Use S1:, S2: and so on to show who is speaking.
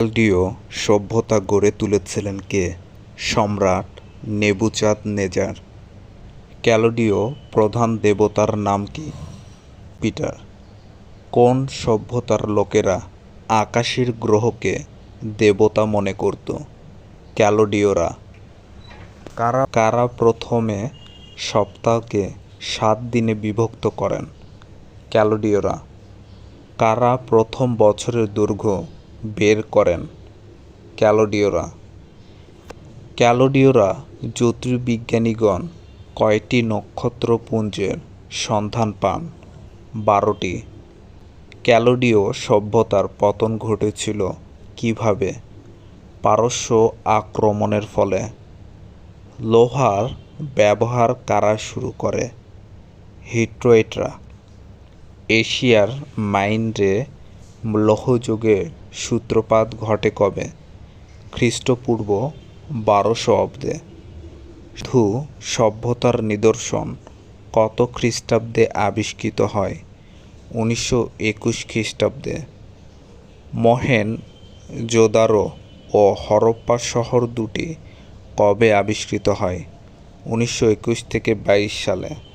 S1: ক্যালডীয় সভ্যতা গড়ে তুলেছিলেন কে? সম্রাট নেবুচাঁদ নেজার। ক্যালডীয় প্রধান দেবতার নাম কি? পিটার। কোন সভ্যতার লোকেরা আকাশের গ্রহকে দেবতা মনে করত? ক্যালডীয়রা কারা কারা প্রথমে সপ্তাহকে সাত দিনে বিভক্ত করেন? ক্যালডীয়রা কারা প্রথম বছরের দৈর্ঘ্য বের করেন। ক্যালডীয়রা ক্যালডীয়রা জ্যোতির্বিজ্ঞানীগণ কয়টি নক্ষত্রপুঞ্জের সন্ধান পান? বারোটি। ক্যালডীয় সভ্যতার পতন ঘটেছিল কীভাবে? পারস্য আক্রমণের ফলে। লোহার ব্যবহার কারা শুরু করে? হিট্রয়েটরা। এশিয়ার মাইন্ডে লৌহযুগের সূত্রপাত ঘটে কবে? খ্রিস্টপূর্ব বারোশো অব্দে। ধু সভ্যতার নিদর্শন। কত খ্রিস্টাব্দে আবিষ্কৃত হয়? উনিশশো একুশ খ্রিস্টাব্দে। মহেন, জোদারো ও হরপ্পা শহর দুটি কবে আবিষ্কৃত হয়? উনিশশো একুশ থেকে বাইশ সালে।